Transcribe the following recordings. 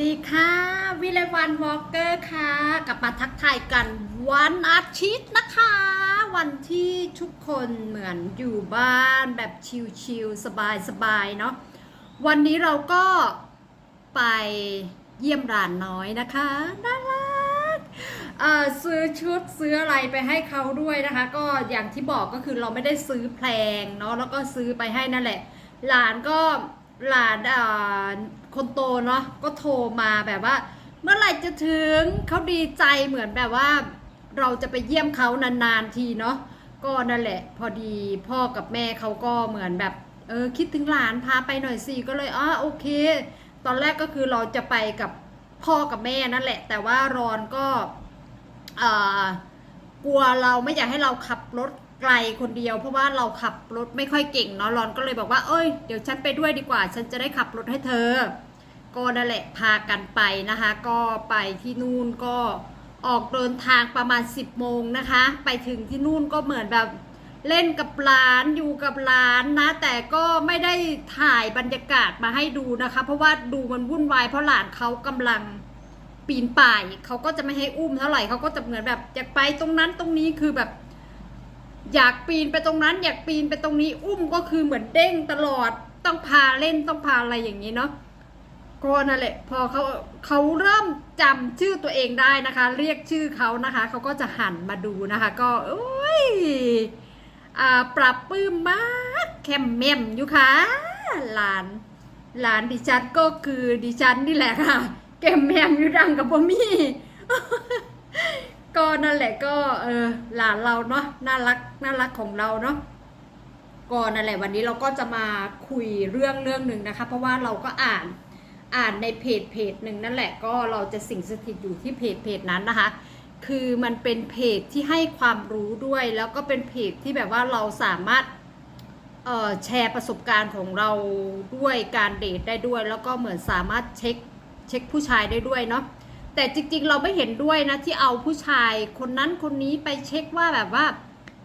ดีค่ะวิเลวันวอลเกอร์ค่ะกลับมาทักทายกันวันอาทิตย์นะคะ วันที่ทุกคนเหมือนอยู่บ้านแบบชิลๆสบายๆเนาะวันนี้เราก็ไปเยี่ยมร้านน้อยนะคะน่ารักเออซื้อชุดซื้ออะไรไปให้เขาด้วยนะคะ ก็อย่างที่บอกก็คือเราไม่ได้ซื้อแพงเนาะแล้วก็ซื้อไปให้นั่นแหละหลานก็หลานอ่า คนโตเนาะก็โทรมาแบบว่า เมื่อไหร่จะถึงเขาดีใจเหมือนแบบว่า เราจะไปเยี่ยมเขานานๆทีเนาะก็นั่นแหละ พอดีพ่อกับแม่เขาก็เหมือนแบบ เออคิดถึงหลานพาไปหน่อยสิก็เลยอ๋อโอเค ตอนแรกก็คือเราจะไปกับพ่อกับแม่นั่นแหละ แต่ว่ารอนก็อ่ากลัวเราไม่อยากให้เราขับรถไกลคนเดียว เพราะว่าเราขับรถไม่ค่อยเก่งเนาะรอนก็เลยบอกว่า เอ้ยเดี๋ยวฉันไปด้วยดีกว่า ฉันจะได้ขับรถให้เธอ ก็นั่นแหละพากันไปนะคะ ก็ไปที่นู่นก็ออกเดินทางประมาณ 10 โมงนะคะ ไปถึงที่นู่นก็เหมือนแบบเล่นกับหลานอยู่กับหลานนะ แต่ก็ไม่ได้ถ่ายบรรยากาศมาให้ดูนะคะ เพราะว่าดูมันวุ่นวายเพราะหลานเขากำลังปีนป่ายเขาก็จะไม่ให้อุ้มเท่าไหร่เขาก็จะเหมือนแบบอยากไปตรงนั้นตรงนี้คือแบบ อยากปีนไปตรงนั้น อยากปีนไปตรงนี้อุ้มก็คือเหมือนเด้งตลอดต้องพาเล่นต้องพาอะไรอย่างนี้เนาะ ก็นั่นแหละพอเขาเขาเริ่มจำชื่อตัวเองได้นะคะ เรียกชื่อเขานะคะเขาก็จะหันมาดูนะคะ ก็โอ้ยอ่าปรับปื้มมากแคมเมมอยู่ค่ะหลาน หลานดิฉันก็คือดิฉันนี่แหละค่ะแกมแมมอยู่ดังกับบ่มี่ก็นั่นแหละก็เออหลานเราเนาะน่ารักน่ารักของเราเนาะก็นั่นแหละวันนี้เราก็จะมาคุยเรื่องเรื่องหนึ่งนะคะ เพราะว่าเราก็อ่าน อ่านในเพจเพจหนึ่งนั่นแหละก็เราจะสิ่งสถิตอยู่ที่เพจเพจนั้นนะคะ คือมันเป็นเพจที่ให้ความรู้ด้วย แล้วก็เป็นเพจที่แบบว่าเราสามารถแชร์ประสบการณ์ของเราด้วยการเดทได้ด้วย แล้วก็เหมือนสามารถเช็คเช็คผู้ชายได้ด้วยเนาะแต่จริงๆเราไม่เห็นด้วยนะที่เอาผู้ชายคนนั้นคนนี้ไปเช็คว่าแบบว่า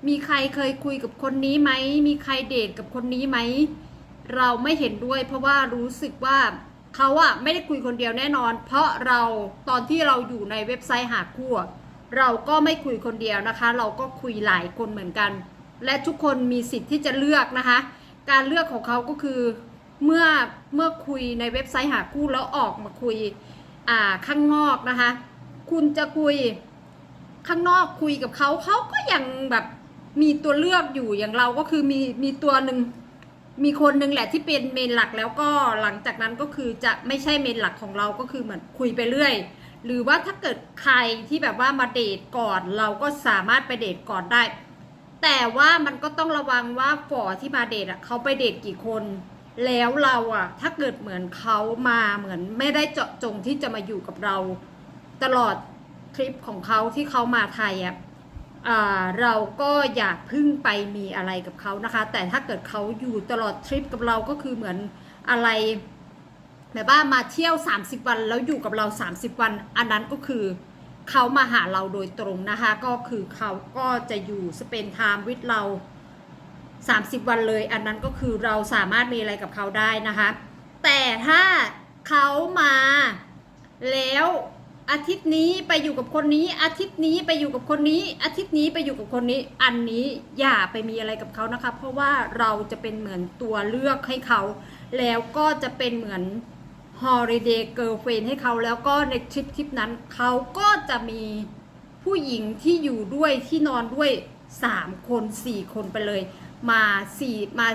มีใครเคยคุยกับคนนี้ไหมมีใครเดทกับคนนี้ไหมเราไม่เห็นด้วย เพราะว่ารู้สึกว่า เขาอะไม่ได้คุยคนเดียวแน่นอน เพราะเราตอนที่เราอยู่ในเว็บไซต์หาคู่เราก็ไม่คุยคนเดียวนะคะ เราก็คุยหลายคนเหมือนกัน และทุกคนมีสิทธิ์ที่จะเลือกนะคะ การเลือกของเขาก็คือเมื่อเมื่อคุยในเว็บไซต์หาคู่แล้วออกมาคุยอ่าข้างนอกนะคะ คุณจะคุยข้างนอกคุยกับเขาเขาก็ยังแบบมีตัวเลือกอยู่อย่างเราก็คือมีมีตัวหนึ่ง มีคนหนึ่งแหละที่เป็นเมนหลักแล้วก็หลังจากนั้นก็คือจะไม่ใช่เมนหลักของเราก็คือเหมือนคุยไปเรื่อย หรือว่าถ้าเกิดใครที่แบบว่ามาเดทก่อนเราก็สามารถไปเดทก่อนได้ แต่ว่ามันก็ต้องระวังว่าฝอที่มาเดทอะเขาไปเดทกี่คน แล้วเราอะ ถ้าเกิดเหมือนเขามาเหมือนไม่ได้เจาะจงที่จะมาอยู่กับเรา ตลอดทริปของเขาที่เขามาไทยอะ เราก็อย่าพึ่งไปมีอะไรกับเขานะคะ แต่ถ้าเกิดเขาอยู่ตลอดทริปกับเราก็คือเหมือนอะไรแบบว่ามาเที่ยว 30 วันแล้วอยู่กับเรา 30 วัน อันนั้นก็คือเขามาหาเราโดยตรงนะคะ ก็คือเขาก็จะอยู่สเปนไทม์วิดเรา 30 วันเลย อันนั้นก็คือเราสามารถมีอะไรกับเขาได้นะคะ แต่ถ้าเขามาแล้ว อาทิตย์นี้ไปอยู่กับคนนี้ อาทิตย์นี้ไปอยู่กับคนนี้ อาทิตย์นี้ไปอยู่กับคนนี้ อันนี้อย่าไปมีอะไรกับเขานะคะ เพราะว่าเราจะเป็นเหมือนตัวเลือกให้เขา แล้วก็จะเป็นเหมือน holiday girlfriend ให้เขาแล้วก็ในทริปทริปนั้นเขาก็จะมีผู้หญิงที่อยู่ด้วยที่นอนด้วย 3 คน 4 คนไปเลย มา4มา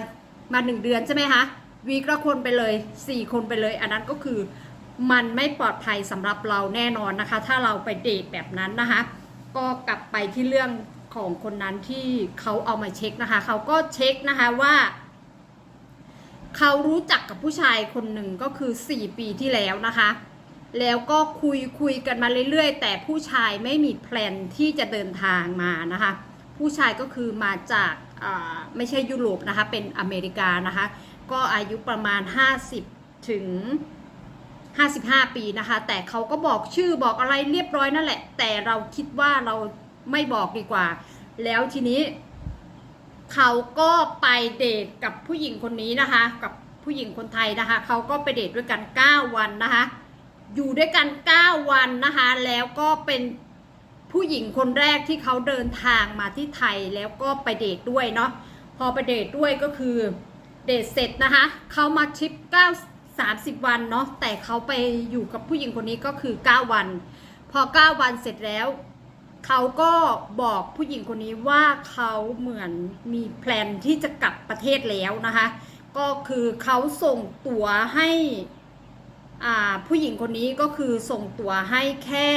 มาหนึ่งเดือนใช่ไหมคะวีคละคนไปเลย 4 คนไปเลย อันนั้นก็คือ มันไม่ปลอดภัยสำหรับเราแน่นอนนะคะ ถ้าเราไปเดทแบบนั้นนะคะ ก็กลับไปที่เรื่องของคนนั้นที่เขาเอามาเช็คนะคะ เขาก็เช็คนะคะว่า เขารู้จักกับผู้ชายคนหนึ่งก็คือ 4 ปีที่แล้วนะคะ แล้วก็คุยคุยกันมาเรื่อยๆ แต่ผู้ชายไม่มีแพลนที่จะเดินทางมานะคะ ผู้ชายก็คือมาจากไม่ใช่ยุโรปนะคะ เป็นอเมริกานะคะ ก็อายุประมาณ 50 ถึง 55 ปีนะคะ แต่เขาก็บอกชื่อบอกอะไรเรียบร้อยนั่นแหละ แต่เราคิดว่าเราไม่บอกดีกว่า แล้วทีนี้ เขาก็ไปเดทกับผู้หญิงคนนี้นะคะ กับผู้หญิงคนไทยนะคะ เขาก็ไปเดทด้วยกัน 9 วันนะคะ อยู่ด้วยกัน 9 วันนะคะ แล้วก็เป็นผู้หญิงคนแรกที่เขาเดินทางมาที่ไทยแล้วก็ไปเดทด้วยเนาะพอไปเดทด้วยก็คือเดทเสร็จนะคะ เขามาทริป9 30 วันเนาะแต่เขาไปอยู่กับผู้หญิงคนนี้ก็คือ 9 วัน พอ 9 วันเสร็จแล้ว เขาก็บอกผู้หญิงคนนี้ว่าเขาเหมือนมีแพลนที่จะกลับประเทศแล้วนะคะ ก็คือเขาส่งตั๋วให้อ่าผู้หญิงคนนี้ก็คือส่งตั๋วให้แค่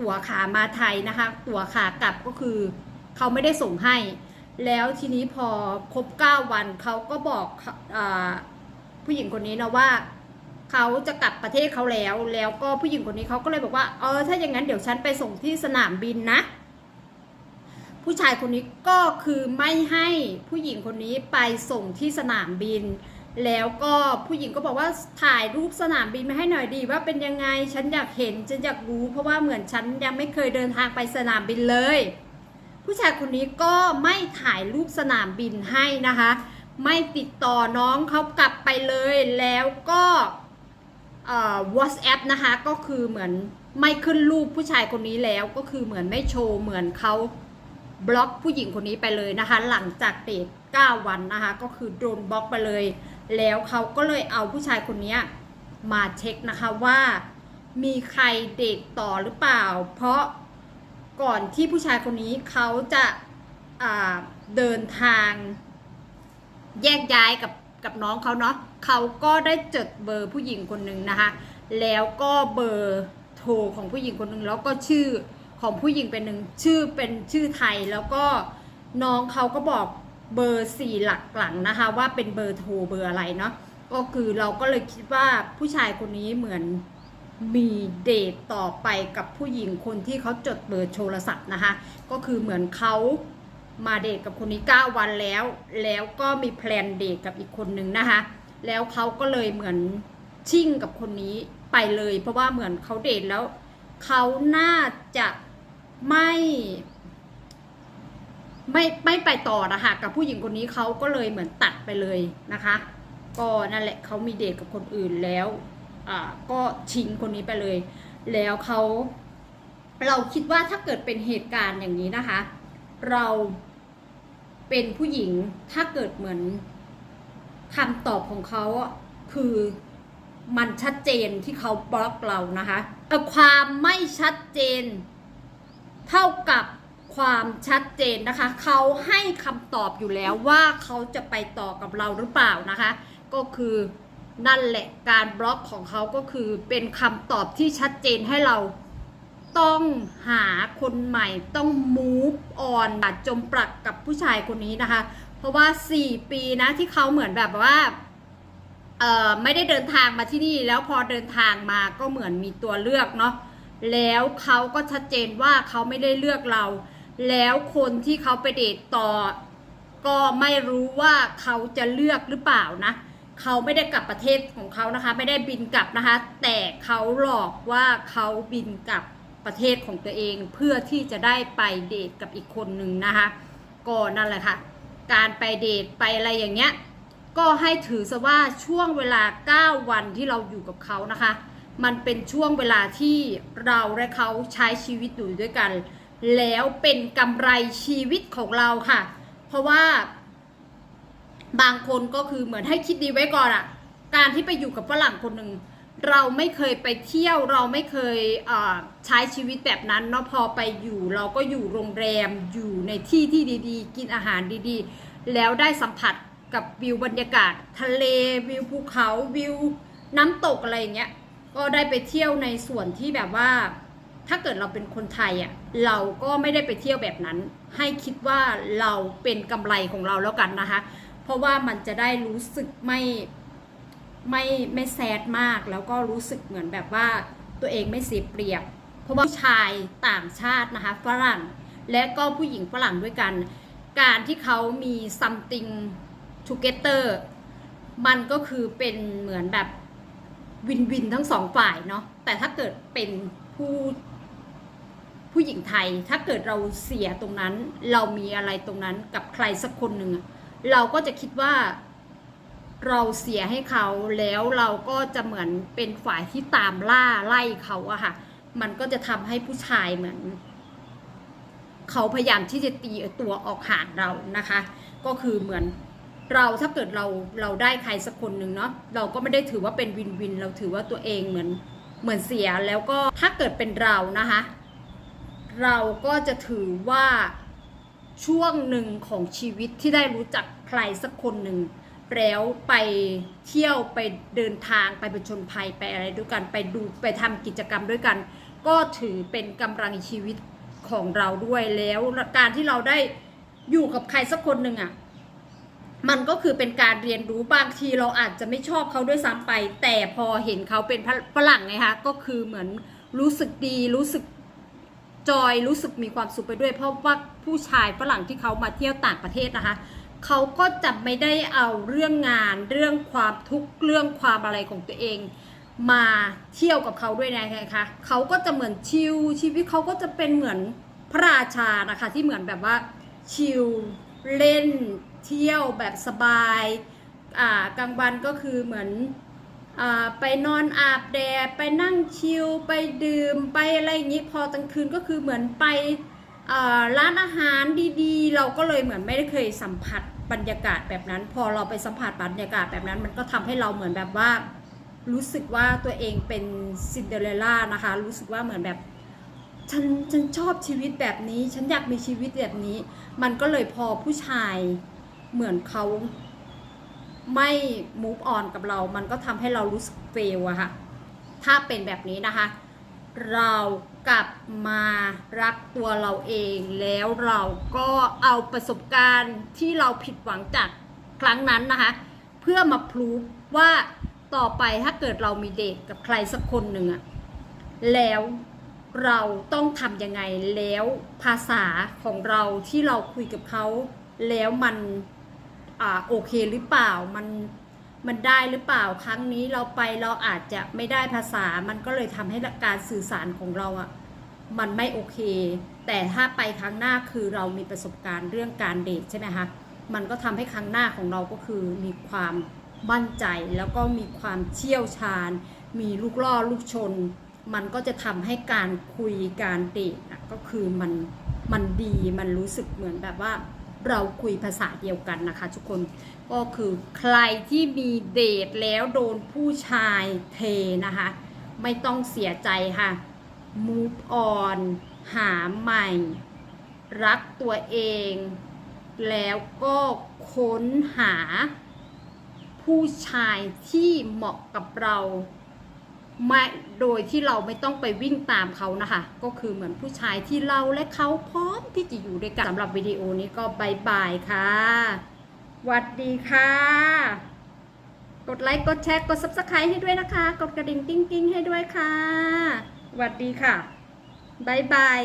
ตั๋วขามาไทยนะคะ ตั๋วขากลับก็คือเขาไม่ได้ส่งให้ แล้วทีนี้พอครบ 9 วันเขาก็บอกอา ผู้หญิงคนนี้นะว่าเขาจะกลับประเทศเขาแล้ว แล้วก็ผู้หญิงคนนี้เขาก็เลยบอกว่าเออถ้าอย่างนั้นเดี๋ยวฉันไปส่งที่สนามบินนะ ผู้ชายคนนี้ก็คือไม่ให้ผู้หญิงคนนี้ไปส่งที่สนามบิน แล้วก็ผู้หญิงก็บอกว่าถ่ายรูปสนามบินมาให้หน่อยดีว่าเป็นยังไงฉันอยากเห็นฉันอยากรู้ เพราะว่าเหมือนฉันยังไม่เคยเดินทางไปสนามบินเลย ผู้ชายคนนี้ก็ไม่ถ่ายรูปสนามบินให้นะคะ ไม่ติดต่อน้องเขากลับไปเลยแล้วก็ WhatsApp นะคะก็คือเหมือนไม่ขึ้นรูปผู้ชายคนนี้แล้วก็คือเหมือนไม่โชว์เหมือนเขาบล็อกผู้หญิงคนนี้ไปเลยนะคะ หลังจากเดท9วันนะคะก็คือโดนบล็อกไปเลย แล้วเขาก็เลยเอาผู้ชายคนนี้มาเช็คนะคะว่ามีใครเดทต่อหรือเปล่า เพราะก่อนที่ผู้ชายคนนี้เขาจะเดินทาง แยกย้ายกับกับน้องเขาเนาะเขาก็ได้จดเบอร์ผู้หญิงคนหนึ่งนะคะ แล้วก็เบอร์โทรของผู้หญิงคนหนึ่งแล้วก็ชื่อของผู้หญิงเป็นหนึ่งชื่อเป็นชื่อไทยแล้วก็น้องเขาก็บอกเบอร์สี่หลักหลังนะคะ ว่าเป็นเบอร์โทรเบอร์อะไรเนาะก็คือเราก็เลยคิดว่าผู้ชายคนนี้เหมือนมีเดทต่อไปกับผู้หญิงคนที่เขาจดเบอร์โทรศัพท์นะคะ ก็คือเหมือนเขา มาเดทกับคนนี้ 9 วันแล้ว แล้วก็มีแพลนเดทกับอีกคนนึงนะคะ แล้วเขาก็เลยเหมือนชิ่งกับคนนี้ไปเลย เพราะว่าเหมือนเขาเดทแล้วเขาน่าจะไม่ไม่ไม่ไปต่อนะคะกับผู้หญิงคนนี้เขาก็เลยเหมือนตัดไปเลยนะคะ ก็นั่นแหละเขามีเดทกับคนอื่นแล้วอ่าก็ชิงคนนี้ไปเลย แล้วเขาเราคิดว่าถ้าเกิดเป็นเหตุการณ์อย่างนี้นะคะ เรา เป็นผู้หญิงถ้าเกิดเหมือนคำตอบของเขาคือมันชัดเจนที่เขาบล็อกเรานะคะแต่ความไม่ชัดเจน เท่ากับความชัดเจนนะคะ เขาให้คำตอบอยู่แล้วว่าเขาจะไปต่อกับเราหรือเปล่านะคะ ก็คือนั่นแหละการบล็อกของเขาก็คือเป็นคำตอบที่ชัดเจนให้เรา ต้องหาคนใหม่ต้อง move on จมปลักกับผู้ชายคนนี้นะคะ เพราะว่า 4 ปีนะที่เขาเหมือนแบบว่าเอ่อไม่ได้เดินทางมาที่นี่ แล้วพอเดินทางมาก็เหมือนมีตัวเลือกเนาะแล้วเขาก็ชัดเจนว่าเขาไม่ได้เลือกเรา แล้วคนที่เขาไปเดทต่อ ก็ไม่รู้ว่าเขาจะเลือกหรือเปล่านะเขาไม่ได้กลับประเทศของเขานะคะ ไม่ได้บินกลับนะคะ แต่เขาหลอกว่าเขาบินกลับ ประเทศของตัวเองเพื่อที่จะได้ไปเดทกับอีกคนหนึ่งนะคะก็นั่นแหละค่ะ การไปเดทไปอะไรอย่างเงี้ยก็ให้ถือซะว่าช่วงเวลา 9 วันที่เราอยู่กับเขานะคะ มันเป็นช่วงเวลาที่เราและเขาใช้ชีวิตอยู่ด้วยกัน แล้วเป็นกำไรชีวิตของเราค่ะ เพราะว่า บางคนก็คือเหมือนให้คิดดีไว้ก่อนอะการที่ไปอยู่กับฝรั่งคนหนึ่ง เราไม่เคยไปเที่ยวเราไม่เคยใช้ชีวิตแบบนั้นเนาะพอไปอยู่เราก็อยู่โรงแรมอยู่ในที่ที่ดีๆ กินอาหารดีๆ แล้วได้สัมผัสกับวิวบรรยากาศ ทะเลวิวภูเขาวิวน้ำตกอะไรอย่างเงี้ยก็ได้ไปเที่ยวในส่วนที่แบบว่า ถ้าเกิดเราเป็นคนไทยอะเราก็ไม่ได้ไปเที่ยวแบบนั้น ให้คิดว่าเราเป็นกำไรของเราแล้วกันนะคะ เพราะว่ามันจะได้รู้สึกไม่ ไม่ไม่แซดมากแล้วก็รู้สึกเหมือนแบบว่าตัวเองไม่เสียเปรียบ เพราะว่าผู้ชายต่างชาตินะคะฝรั่งและก็ผู้หญิงฝรั่งด้วยกัน การที่เขามี something together มันก็คือเป็นเหมือนแบบวินวินทั้งสองฝ่ายเนาะแต่ถ้าเกิดเป็นผู้ผู้หญิงไทย ถ้าเกิดเราเสียตรงนั้น เรามีอะไรตรงนั้นกับใครสักคนหนึ่งเราก็จะคิดว่า เราเสียให้เขาแล้วเราก็จะเหมือนเป็นฝ่ายที่ตามล่าไล่เขาอะค่ะ มันก็จะทำให้ผู้ชายเหมือน เขาพยายามที่จะตีตัวออกห่างเรานะคะ ก็คือเหมือนเราถ้าเกิดเราเราได้ใครสักคนหนึ่งเนาะเราก็ไม่ได้ถือว่าเป็นวินวิน เราถือว่าตัวเองเหมือนเหมือนเสียแล้วก็ถ้าเกิดเป็นเรานะคะ เราก็จะถือว่าช่วงหนึ่งของชีวิตที่ได้รู้จักใครสักคนหนึ่ง แล้วไปเที่ยวไปเดินทางไปป็นชนภัยไปอะไรด้วยกันไปดูไปทำกิจกรรมด้วยกัน ก็ถือเป็นกำลังชีวิตของเราด้วยแล้วการที่เราได้อยู่กับใครสักคนหนึ่งอะ่ะมันก็คือเป็นการเรียนรู้บางทีเราอาจจะไม่ชอบเขาด้วยซ้ำไป แต่พอเห็นเขาเป็นฝรั่งไงคะก็คือเหมือนรู้สึกดีรู้สึกจอยรู้สึกมีความสุขไปด้วย เพราะว่าผู้ชายฝรั่งที่เขามาเที่ยวต่างประเทศนะคะ เขาก็จะไม่ได้เอาเรื่องงาน เรื่องความทุกข์เรื่องความอะไรของตัวเอง มาเที่ยวกับเขาด้วยนะคะเขาก็จะเหมือนชิลชีวิตเขาก็จะเป็นเหมือนพระราชานะคะที่เหมือนแบบว่าชิลเล่นเที่ยวแบบสบายอ่ากลางวันก็คือเหมือนอ่าไปนอนอาบแดดไปนั่งชิลไปดื่มไปอะไรอย่างนี้พอกลางคืนก็คือเหมือนไป ร้านอาหารดีๆ เราก็เลยเหมือนไม่ได้เคยสัมผัสบรรยากาศแบบนั้น พอเราไปสัมผัสบรรยากาศแบบนั้น มันก็ทำให้เราเหมือนแบบว่า รู้สึกว่าตัวเองเป็นซินเดอเรลล่านะคะ รู้สึกว่าเหมือนแบบฉันฉันชอบชีวิตแบบนี้ ฉันอยากมีชีวิตแบบนี้ มันก็เลยพอผู้ชายเหมือนเขาไม่ move on กับเรา มันก็ทำให้เรารู้สึกเฟลอะค่ะ ถ้าเป็นแบบนี้นะคะ เรากลับมารักตัวเราเองแล้วเราก็เอาประสบการณ์ที่เราผิดหวังจากครั้งนั้นนะคะ เพื่อมาพลูฟว่าต่อไปถ้าเกิดเรามีเดทกับใครสักคนหนึ่งอะแล้วเราต้องทำยังไงแล้วภาษาของเราที่เราคุยกับเขา แล้วมันอ่าโอเคหรือเปล่ามัน มันได้หรือเปล่าครั้งนี้เราไปเราอาจจะไม่ได้ภาษา มันก็เลยทำให้การสื่อสารของเราอะมันไม่โอเค แต่ถ้าไปครั้งหน้าคือเรามีประสบการณ์เรื่องการเดทใช่ไหมคะมันก็ทำให้ครั้งหน้าของเราก็คือมีความมั่นใจแล้วก็มีความเชี่ยวชาญ มีลูกล่อลูกชน มันก็จะทำให้การคุยการเดทอะก็คือมันมันดีมันรู้สึกเหมือนแบบว่า เราคุยภาษาเดียวกันนะคะ ทุกคนก็คือใครที่มีเดทแล้วโดนผู้ชายเทนะคะ ไม่ต้องเสียใจค่ะ move on หาใหม่ รักตัวเอง แล้วก็ค้นหาผู้ชายที่เหมาะกับเรา ไม่โดยที่เราไม่ต้องไปวิ่งตามเขานะคะ ก็คือเหมือนผู้ชายที่เราและเขาพร้อมที่จะอยู่ด้วยกันสำหรับวิดีโอนี้ก็บายบายค่ะหวัดดีค่ะ กดไลค์กดแชร์กด subscribe ให้ด้วยนะคะ กดกระดิ่งกิ้งกิ้งๆให้ด้วยค่ะหวัดดีค่ะบายบาย